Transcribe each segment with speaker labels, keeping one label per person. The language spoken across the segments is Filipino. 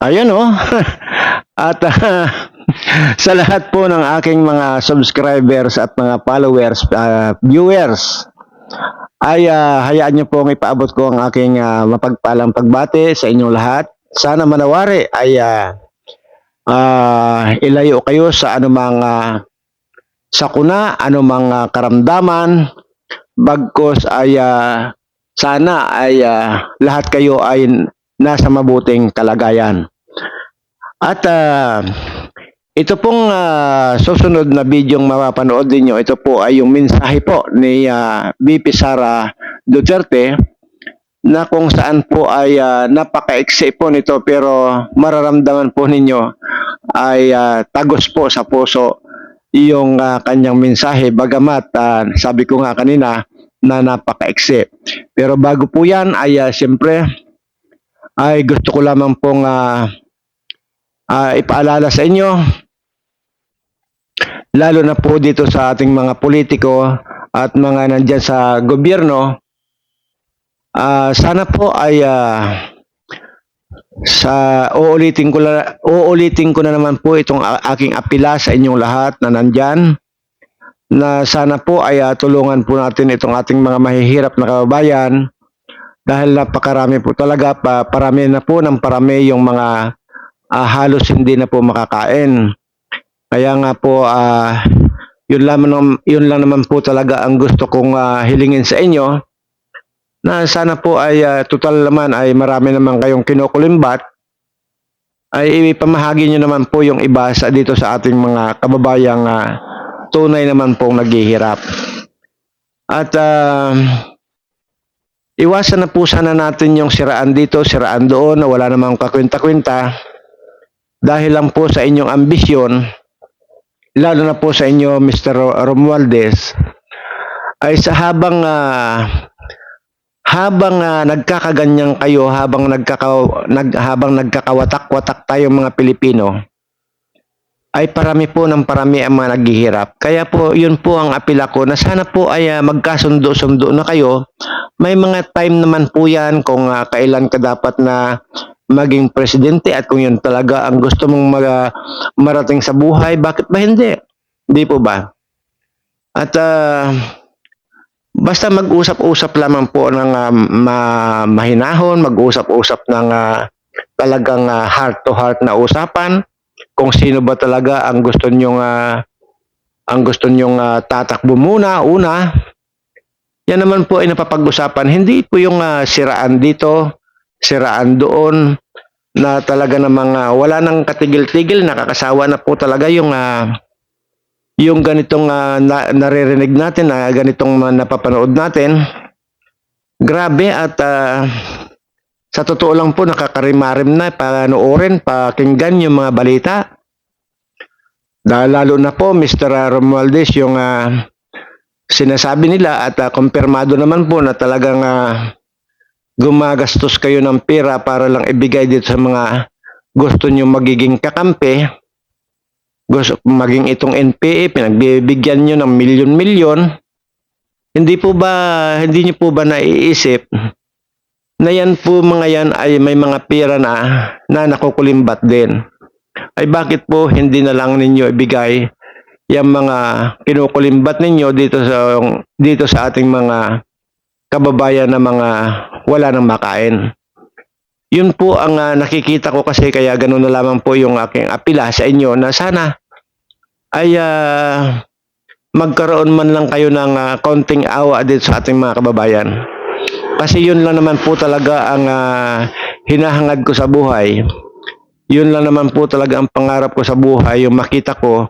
Speaker 1: Ayan oh. At ah, sa lahat po ng aking mga subscribers at mga followers, ah, viewers, ay ah, hayaan niyo pong ipaabot ko ang aking ah, mapagpalang pagbate sa inyong lahat. Sana manawari ay ah, ah, ilayo kayo sa anumang ah, sakuna, anumang ah, karamdaman, bagkos ay ah, sana ay ah, lahat kayo ay nasa mabuting kalagayan. At ah, ito pong ah, susunod na bidyong mapapanood ninyo, ito po ay yung mensahe po ni ah, BP Sara Duterte na kung saan po ay ah, napaka-exe po nito pero mararamdaman po ninyo ay ah, tagos po sa puso yung ah, kanyang mensahe bagamat ah, sabi ko nga kanina na napaka-exe. Pero bago po yan ay ah, siyempre ay gusto ko lamang pong ah, ah, ipaalala sa inyo lalo na po dito sa ating mga politiko at mga nandyan sa gobyerno ah, sana po ay ah, sa uulitin ko la, uulitin ko na naman po itong aking apila sa inyong lahat na nandyan na sana po ay ah, tulungan po natin itong ating mga mahihirap na kababayan dahil napakarami po talaga pa parami na po ng parami yung mga ah, halos hindi na po makakain. Kaya nga po ah, yun nam- yun lang naman po talaga ang gusto kong ah, hilingin sa inyo na sana po ay ah, total naman ay marami naman kayong kinukulimbat ay ipamahagi nyo naman po yung iba sa dito sa ating mga kababayang ah, tunay naman pong naghihirap. At ah, iwasan na po sana natin yung siraan dito, siraan doon na wala namang kakwenta-kwenta dahil lang po sa inyong ambisyon, lalo na po sa inyo Mr. Ro- Romualdez, ay sa habang ah, habang ah, nagkakaganyan kayo, habang nagkaka nag, habang nagkakawatak-watak tayong mga Pilipino, ay parami po ng parami ang mga naghihirap. Kaya po, yun po ang apila ko na sana po ay ah, magkasundo-sundo na kayo. May mga time naman po yan kung ah, kailan ka dapat na maging presidente at kung yun talaga ang gusto mong mag- marating sa buhay, bakit ba hindi? Hindi po ba? At ah, basta mag-usap-usap lamang po ng ah, ma- mahinahon, mag-usap-usap ng ah, talagang ah, heart-to-heart na usapan kung sino ba talaga ang gusto nyong ah, ang gusto nyong ah, tatakbo muna. Una yan naman po ay napapag-usapan. Hindi po yung ah, siraan dito siraan doon na talaga namang ah, wala nang katigil-tigil. Nakakasawa na po talaga yung ah, yung ganitong ah, na, naririnig natin na ganitong mga napapanood natin. Grabe at ah, sa totoo lang po, nakakarimarim na panoorin, pakinggan yung mga balita. Dahil lalo na po, Mr. Romualdez, yung ah, sinasabi nila at ah, kumpirmado naman po na talagang ah, gumagastos kayo ng pera para lang ibigay dito sa mga gusto nyo magiging kakampi. Gusto maging itong NPA, pinagbibigyan nyo ng milyon-milyon. Hindi po ba, hindi nyo po ba naiisip na yan po mga yan ay may mga pera na na nakukulimbat din. Ay bakit po hindi na lang ninyo ibigay yung mga kinukulimbat ninyo dito sa dito sa ating mga kababayan na mga wala nang makain. Yun po ang ah, nakikita ko kasi kaya ganun na lamang po yung aking apila sa inyo na sana ay ah, magkaroon man lang kayo ng ah, konting awa dito sa ating mga kababayan. Kasi yun lang naman po talaga ang ah, hinahangad ko sa buhay. Yun lang naman po talaga ang pangarap ko sa buhay, yung makita ko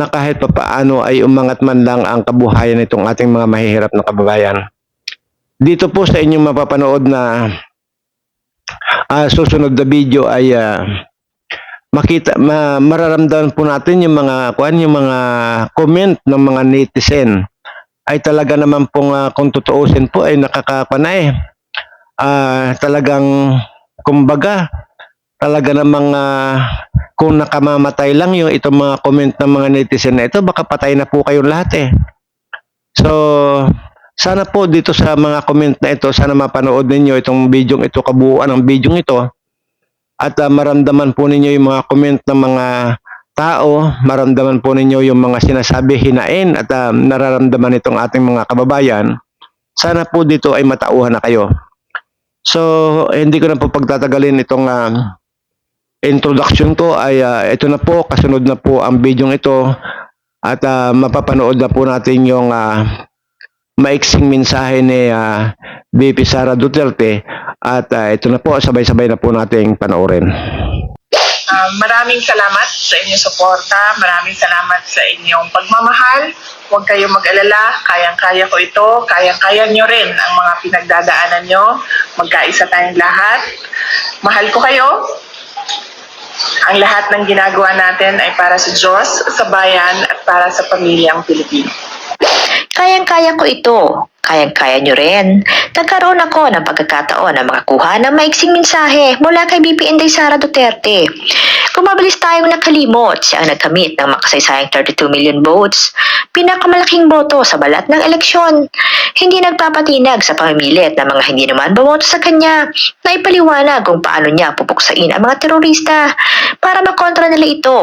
Speaker 1: na kahit papaano ay umangat man lang ang kabuhayan nitong ating mga mahihirap na kababayan. Dito po sa inyong mapapanood na ah, susunod na video ay ah, makita ma, mararamdaman po natin yung mga kuan yung mga comment ng mga netizen ay talaga naman pong ah, kung tutuusin po ay nakakapanay. Ah, talagang kumbaga talaga namang ah, kung nakamamatay lang yung itong mga comment ng mga netizen na ito, baka patay na po kayong lahat eh. So, sana po dito sa mga comment na ito, sana mapanood ninyo itong video ito, kabuuan ng video ito. at ah, maramdaman po ninyo yung mga comment ng mga tao, maramdaman po ninyo yung mga sinasabi hinain at ah, nararamdaman itong ating mga kababayan, sana po dito ay matauhan na kayo. So, hindi ko na po pagtatagalin itong ah, introduction ko ay ah, ito na po, kasunod na po ang video ito at ah, mapapanood na po natin yung ah, maiksing mensahe ni ah, BP Sara Duterte at ah, ito na po, sabay-sabay na po nating panoorin.
Speaker 2: Ah, maraming salamat sa inyong suporta. Maraming salamat sa inyong pagmamahal. Huwag kayong mag-alala. Kayang-kaya ko ito. Kayang-kaya nyo rin ang mga pinagdadaanan nyo. Magkaisa tayong lahat. Mahal ko kayo. Ang lahat ng ginagawa natin ay para sa Diyos, sa bayan, at para sa pamilyang Pilipino.
Speaker 3: Kayang-kaya ko ito. Kayang-kaya nyo rin. Nagkaroon ako ng pagkakataon na makakuha ng maiksing mensahe mula kay BP Inday Sara Duterte. Kung tayong nakalimot, siya ang nagkamit ng makasaysayang 32 million votes. Pinakamalaking boto sa balat ng eleksyon. Hindi nagpapatinag sa pamimilit ng mga hindi naman bumoto sa kanya na ipaliwanag kung paano niya pupuksain ang mga terorista para makontra nila ito.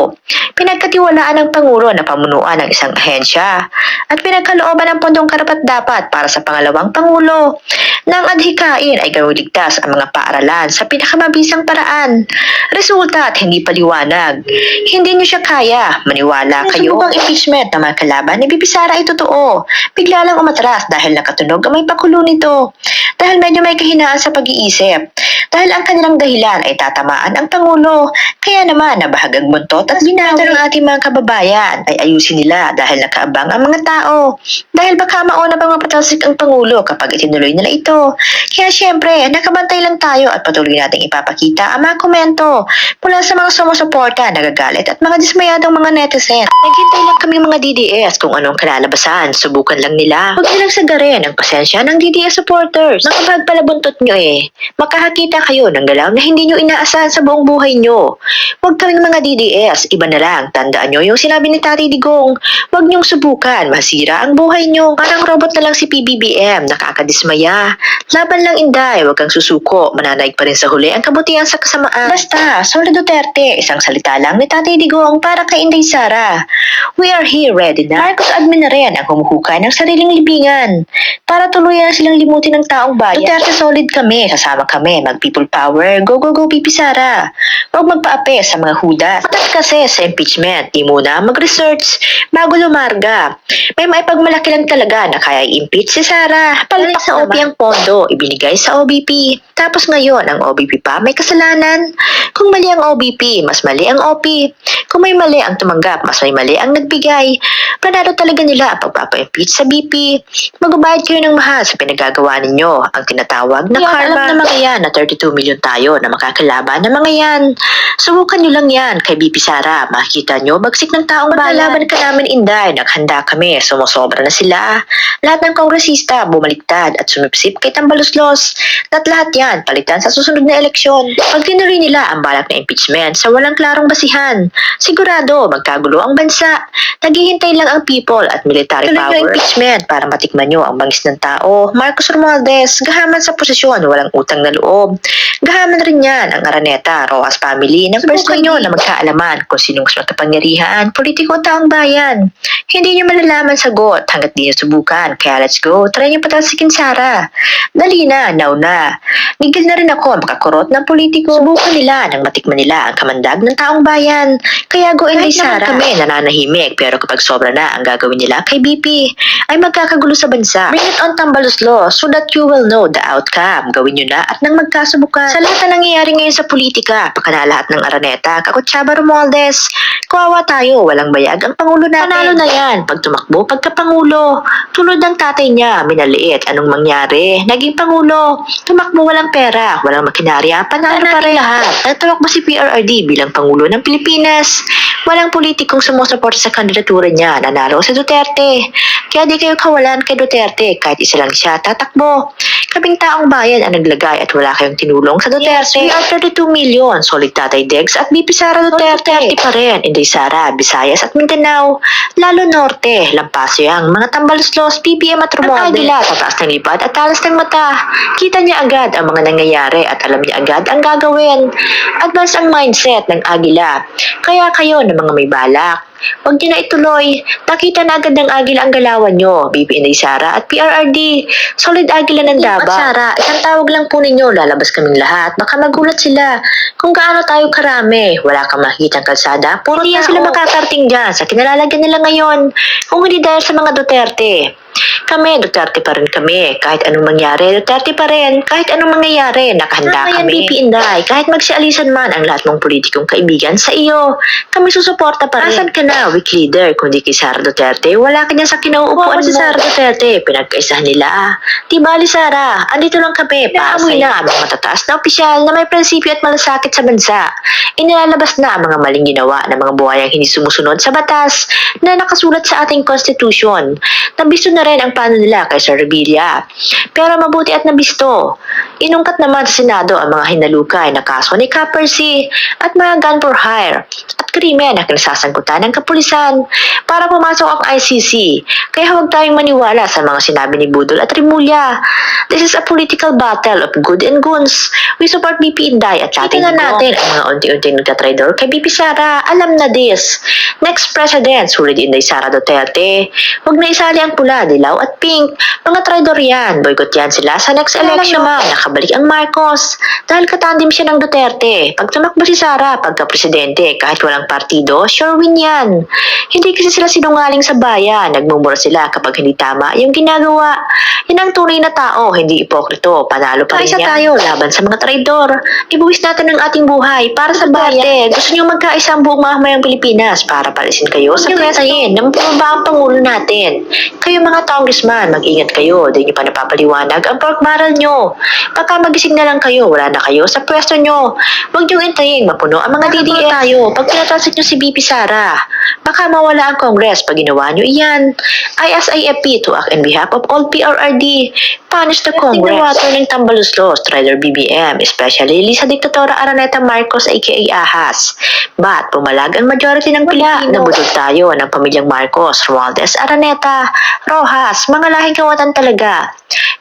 Speaker 3: Pinagkatiwalaan ng Pangulo na pamunuan ng isang ahensya at pinagkalooban ng pondong karapat-dapat para sa pangalawang Pangulo. Nang adhikain ay gawing ligtas ang mga paaralan sa pinakamabisang paraan. Resulta at hindi paliwanag. Hindi niyo siya kaya. Maniwala kayo. Ang impeachment na mga kalaban ni Bibi Sara ay totoo. Bigla lang umatras dahil nakatunog ang may pakulo nito. Dahil medyo may kahinaan sa pag-iisip. Dahil ang kanilang dahilan ay tatamaan ang Pangulo. Kaya naman nabahagang buntot at binawi ng ating mga kababayan ay ayusin nila dahil nakaabang ang mga tao. Dahil baka mauna pang mapatalsik ang Pangulo kapag itinuloy nila ito. Kaya syempre, nakabantay lang tayo at patuloy nating ipapakita ang mga komento mula sa mga sumusuporta, nagagalit at mga dismayadong mga netizen. Naghintay lang kami mga DDS kung anong kalalabasan, subukan lang nila. Huwag nilang sagarin ang pasensya ng DDS supporters. Nakabag pala buntot nyo eh. Makakakita kayo ng galaw na hindi nyo inaasahan sa buong buhay nyo. Huwag kaming mga DDS, iba na lang. Tandaan nyo yung sinabi ni Tati Digong. Huwag nyong subukan, masira ang buhay nyo. Parang robot na lang si PBBM, nakakadismaya. Laban lang inday, huwag kang susuko. Mananaig pa rin sa huli ang kabutihan sa kasamaan. Basta, Solo Duterte, isang salita lang ni Tati Digong para kay Inday Sara. We are here ready na. Marcos admin na rin ang humuhukay ng sariling libingan. Para tuluyan silang limutin ng taong bayan. Duterte solid kami, sasama kami, mag people power, go go go Pipi Sara. Huwag magpaape sa mga hudas. Matas kasi sa impeachment, di muna mag-research bago lumarga. May maipagmalaki lang talaga na kaya i-impeach si Sara. Palpak sa OP ang pondo, ibinigay sa OBP. Tapos ngayon, ang OBP pa may kasalanan. Kung mali ang OBP, mas mali ang OP. Kung may mali ang tumanggap, mas may mali ang nagbigay. Planado talaga nila ang pagpapa-impeach sa BP. Magbabayad kayo ng mahal sa pinagagawa ninyo, ang tinatawag na karma.
Speaker 4: alam
Speaker 3: mga yan na 32 milyon tayo na makakalaban ng mga yan. Subukan nyo lang yan kay BP Sara. Makikita nyo, bagsik ng taong bayan. Magkalaban ka namin, Inday. Naghanda kami. Sumusobra na sila. Lahat ng kongresista bumaliktad at sumipsip kay Tambaluslos. At lahat yan, palitan sa susunod na eleksyon. Pag tinuloy nila ang balak na impeachment sa walang klarong basihan, sigurado magkagulo ang bansa. Naghihintay lang ang people at military
Speaker 4: Tuloy
Speaker 3: power.
Speaker 4: yung
Speaker 3: impeachment para matikman nyo ang bangis ng tao. Marcos Romualdez, gahaman sa posisyon, walang utang na loob. Gahaman rin yan ang Araneta, Rojas family, ng first
Speaker 4: Subukan
Speaker 3: nyo na magkaalaman kung sinong mas makapangyarihan, politiko at taong bayan. Hindi nyo malalaman sagot hanggat di nyo subukan. Kaya let's go, try nyo patalsikin Sara. Dali na, now na. Gigil na rin ako makakurot ng politiko. Subukan nila nang matikman nila ang kamandag ng taong bayan. Kaya go in
Speaker 4: Kahit
Speaker 3: Sara. kami nananahimik pero kapag sobra na ang gagawin nila kay BP, ay magkakagulo sa bansa. Bring it on Tambalos Law so that you will know the outcome. Gawin nyo na at nang magkasubukan. Sa lahat na nangyayari ngayon sa politika, pakana lahat ng Araneta, Kakutsaba Romualdez, kawawa tayo, walang bayag ang Pangulo natin. Panalo na yan, pag tumakbo, pagkapangulo. Tulad ng tatay niya, minaliit, anong mangyari? Naging Pangulo, tumakbo walang pera, walang makinarya, panalo pa rin lahat. At tumakbo si PRRD bilang Pangulo ng Pilipinas. Walang politikong sumusuporta sa kandidatura niya, nanalo si Duterte. Kaya di kayo kawalan kay Duterte, kahit isa lang siya tatakbo. Kaming taong bayan ang naglagay at wala kayong tinulong sa Duterte. we are 32 million, solid Tatay Degs at BP Sara Duterte. Duterte pa rin, Inday Sara, Visayas at Mindanao. Lalo Norte, Lampasyo ang mga tambaluslos, PBM at Romualdez. Ang agila, tataas ng lipad at talas ng mata. Kita niya agad ang mga nangyayari at alam niya agad ang gagawin. Advance ang mindset ng agila. Kaya kayo na mga may balak. Huwag niyo na ituloy. Nakita na agad ng agila ang galawan nyo. BP Inday Sara at PRRD. Solid agila ng Davao. Sara, isang tawag lang po ninyo. Lalabas kaming lahat. Baka magulat sila. Kung gaano tayo karami. Wala kang makikita kalsada. Puro hindi sila makakarating dyan sa kinalalagyan nila ngayon. Kung hindi dahil sa mga Duterte. Kami, Duterte pa rin kami. Kahit anong mangyari, Duterte pa rin. Kahit anong mangyayari, nakahanda
Speaker 2: Tama yan,
Speaker 3: kami. BP Inday, kahit magsialisan man ang lahat mong politikong kaibigan sa iyo, kami susuporta pa rin. Asan ka na, weak leader, kundi kay Sara Duterte? Wala ka niyan sa kinauupuan
Speaker 2: Upo
Speaker 3: si
Speaker 2: mo.
Speaker 3: Sara Duterte. Pinagkaisahan nila. Di bali, Sara. Andito lang kami. Paamoy na ang mga matataas na opisyal na may prinsipyo at malasakit sa bansa. Inilalabas na ang mga maling ginawa ng mga buhayang hindi sumusunod sa batas na nakasulat sa ating konstitusyon. Nabisto na rin ang plano nila kay Sir Revilla. Pero mabuti at nabisto. Inungkat naman sa Senado ang mga hinalukay na kaso ni Copper C at mga gun for hire krimen na kinasasangkutan ng kapulisan para pumasok ang ICC. Kaya huwag tayong maniwala sa mga sinabi ni Budol at Rimulya. This is a political battle of good and guns. We support BP Inday at Tatay na natin ang mga unti-unting nagtatraidor kay BP Sara. Alam na this. Next President, sulit Inday Sara Duterte. Huwag na isali ang pula, dilaw at pink. Mga traidor yan. Boycott yan sila sa next election. naman, nakabalik ang Marcos. Dahil katandim siya ng Duterte. Pag tumakbo si Sara, pagka-presidente, kahit walang partido, sure win yan. Hindi kasi sila sinungaling sa bayan. Nagmumura sila kapag hindi tama yung ginagawa. Yan ang tunay na tao, hindi ipokrito. Panalo pa rin
Speaker 2: Kaisa
Speaker 3: yan. tayo laban sa mga traidor. Ibuwis natin ang ating buhay para sa bayan. Gusto niyo magkaisa ang buong mamamayang Pilipinas para palisin kayo sa presahin ng ang Pangulo natin. Kayo mga congressman, mag-ingat kayo. Di niyo pa napapaliwanag ang pork barrel nyo. Baka magising na lang kayo, wala na kayo sa pwesto nyo. Huwag niyong intayin, mapuno ang mga DDS. tayo pag pinatansin nyo si BP Sara. Baka mawala ang Congress pag ginawa nyo iyan. ISIFP to act on behalf of all PRRD. Punish the Congress. Tinawato ng Tambaluslos, Trader BBM, especially Lisa Dictatora Araneta Marcos aka Ahas. Ba't pumalag ang majority ng pila? Nabudol tayo ng pamilyang Marcos, Romualdez, Araneta, Rojas, mga lahing kawatan talaga.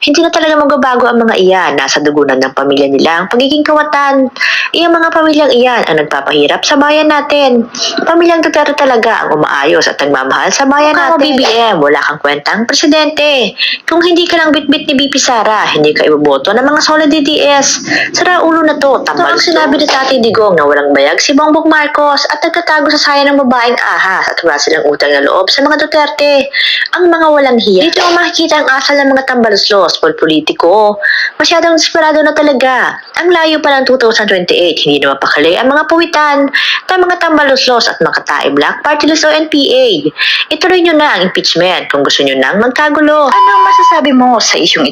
Speaker 3: Hindi na talaga magbabago ang mga iyan. Nasa dugunan ng pamilya nila ang pagiging kawatan. Iyang mga pamilyang iyan ang nagpapahirap sa bayan natin. Pamilyang Duterte talaga ang umaayos at nagmamahal sa bayan natin. BBM, wala kang kwentang presidente. Kung hindi ka lang bitbit ni BP Sara, hindi ka iboboto ng mga solid DDS. Sara ulo na to, tambal. Ito ang sinabi ni Tati Digong na walang bayag si Bongbong Marcos at nagtatago sa saya ng babaeng ahas at wala silang utang na loob sa mga Duterte. Ang mga walang hiya. Dito ang makikita ang asal ng mga tambaluslos, politiko. Masyadong desperado na talaga. Ang layo pa ng 2028, hindi na mapakali ang mga puwitan ng mga tambaluslos at mga tae black party list o NPA. Ituloy nyo na ang impeachment kung gusto nyo nang magkagulo.
Speaker 4: Ano ang masasabi mo sa isyong ito?